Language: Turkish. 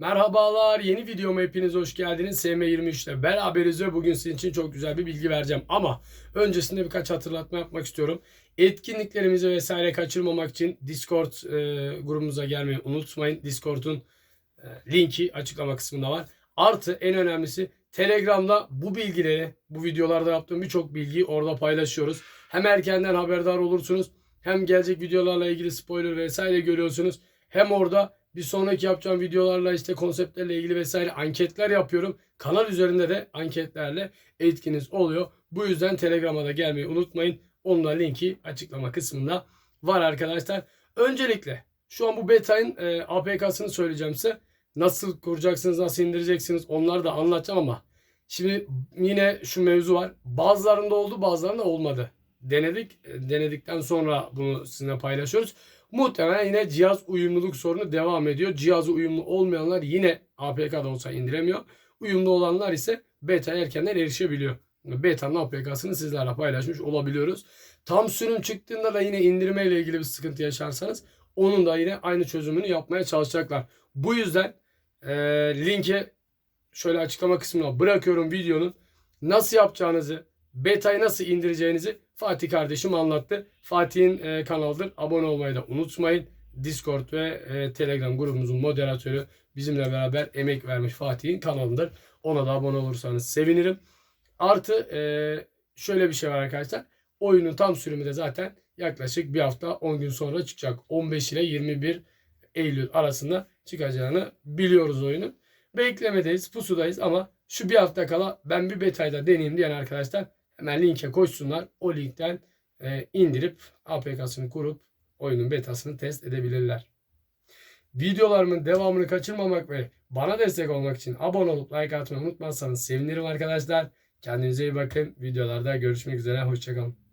Merhabalar, yeni videoma hepiniz hoş geldiniz. SM23'te beraberiz ve bugün sizin için çok güzel bir bilgi vereceğim. Ama öncesinde birkaç hatırlatma yapmak istiyorum. Etkinliklerimizi vesaire kaçırmamak için Discord e, grubumuza gelmeyi unutmayın. Discord'un e, linki açıklama kısmında var. Artı en önemlisi Telegram'da bu bilgileri, bu videolarda yaptığım birçok bilgiyi orada paylaşıyoruz. Hem erkenden haberdar olursunuz, hem gelecek videolarla ilgili spoiler vesaire görüyorsunuz. Hem orada bir sonraki yapacağım videolarla işte konseptlerle ilgili vesaire anketler yapıyorum. Kanal üzerinde de anketlerle etkiniz oluyor. Bu yüzden Telegram'a da gelmeyi unutmayın. Onun da linki açıklama kısmında var arkadaşlar. Öncelikle şu an bu beta'nın e, APK'sını söyleyeceğim size. Nasıl kuracaksınız, nasıl indireceksiniz onları da anlatacağım ama şimdi yine şu mevzu var. Bazılarında oldu, bazılarında olmadı. Denedik. E, Denedikten sonra bunu sizinle paylaşıyoruz. Muhtemelen yine cihaz uyumluluk sorunu devam ediyor. Cihazı uyumlu olmayanlar yine APK'da olsa indiremiyor. Uyumlu olanlar ise beta erkenden erişebiliyor. Beta'nın APK'sını sizlerle paylaşmış olabiliyoruz. Tam sürüm çıktığında da yine indirme ile ilgili bir sıkıntı yaşarsanız onun da yine aynı çözümünü yapmaya çalışacaklar. Bu yüzden e, linki şöyle açıklama kısmına bırakıyorum videonun. Nasıl yapacağınızı, beta'yı nasıl indireceğinizi Fatih kardeşim anlattı. Fatih'in e, kanalıdır. Abone olmayı da unutmayın. Discord ve e, Telegram grubumuzun moderatörü bizimle beraber emek vermiş Fatih'in kanalındır. Ona da abone olursanız sevinirim. Artı e, şöyle bir şey var arkadaşlar. Oyunun tam sürümü de zaten yaklaşık bir hafta 10 gün sonra çıkacak. 15 ile 21 Eylül arasında çıkacağını biliyoruz oyunun. Beklemedeyiz, pusudayız ama şu bir hafta kala ben bir betayda deneyeyim diyen arkadaşlar hemen linke koşsunlar. O linkten e, indirip APK'sını kurup oyunun betasını test edebilirler. Videolarımın devamını kaçırmamak ve bana destek olmak için abone olup like atmayı unutmazsanız sevinirim arkadaşlar. Kendinize iyi bakın. Videolarda görüşmek üzere. Hoşçakalın.